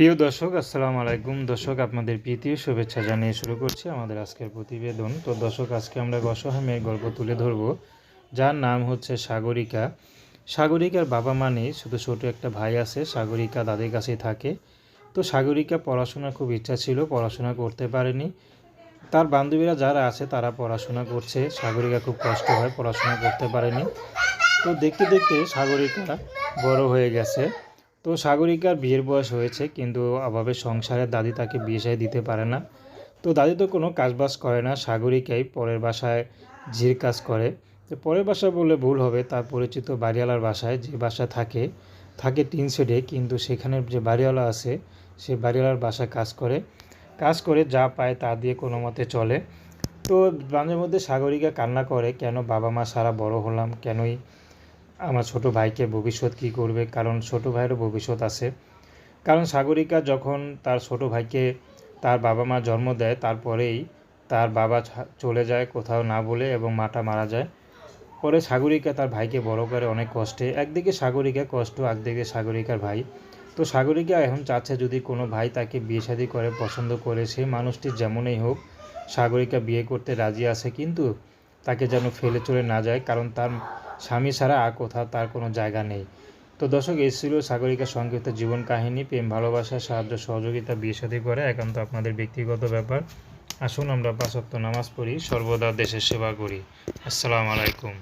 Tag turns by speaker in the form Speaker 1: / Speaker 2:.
Speaker 1: প্রিয় দর্শক, আসসালামু আলাইকুম। দর্শক, আপনাদের প্রীতি শুভেচ্ছা জানিয়ে শুরু করছি আমাদের আজকের প্রতিবেদন। তো দর্শক, আজকে আমরা অসহায় মেয়ের গল্প তুলে ধরব, যার নাম হচ্ছে সাগরিকা। সাগরিকার বাবা মা নেই শুধু ছোটো একটা ভাই আছে, সাগরিকা দাদির কাছেই থাকে। তো সাগরিকা পড়াশোনার খুব ইচ্ছা ছিল, পড়াশোনা করতে পারেনি। তার বান্ধবীরা যারা আছে, তারা পড়াশোনা করছে। সাগরিকা খুব কষ্ট হয়, পড়াশোনা করতে পারেনি। তো দেখতে দেখতে সাগরিকা বড় হয়ে গেছে। তো সাগরিকার বিয়ের বয়স হয়েছে, কিন্তু অভাবে সংসারে দাদি তাকে বিয়ে সাই দিতে পারে না। তো দাদি তো কোনো কাজবাজ করে না, সাগরিকাই পরের বাসায় ঝির কাজ করে। তো পরের বাসা বললে ভুল হবে, তার পরিচিত বাড়িওয়ালার বাসায় যে বাসা থাকে থাকে টিন শেডে, কিন্তু সেখানের যে বাড়িওয়ালা আছে, সে বাড়িওয়ালার বাসায় কাজ করে। কাজ করে যা পায় তা দিয়ে কোনো মতে চলে। তো মাঝে মধ্যে সাগরিকা কান্না করে, কেন বাবা মা সারা বড় হলাম, কেনই আমার ছোট ভাইকে ভবিষ্যৎ কী করবে? কারণ ছোট ভাইয়েরও ভবিষ্যৎ আছে। কারণ সাগরিকা যখন তার ছোট ভাইকে তার বাবা মা জন্ম দেয়, তারপরেই তার বাবা চলে যায় কোথাও না বলে এবং মাটা মারা যায়। পরে সাগরিকা তার ভাইকে বড় করে অনেক কষ্টে। একদিকে সাগরিকা কষ্ট একদিকে সাগরিকার ভাই। তো সাগরিকা এখন চাচ্ছে যদি কোনো ভাই তাকে বিয়ে শাদী করে পছন্দ করে, সেই মানুষটি যেমনই হোক সাগরিকা বিয়ে করতে রাজি আছে। কিন্তু তাকে যেন ফেলে চলে না যায়, কারণ তার স্বামী ছাড়া আর কোথাও তার কোনো জায়গা নেই। তো দর্শক, এই ছিল সাগরিকার সংক্ষিপ্ত জীবন কাহিনী, প্রেম, ভালোবাসা, সাহায্য, সহযোগিতা, বিয়ে, সাথে করে একান্ত আপনাদের ব্যক্তিগত ব্যাপার। আসুন আমরা পাঁচক্ত নামাজ পড়ি, সর্বদা দেশের সেবা করি। আসসালামু আলাইকুম।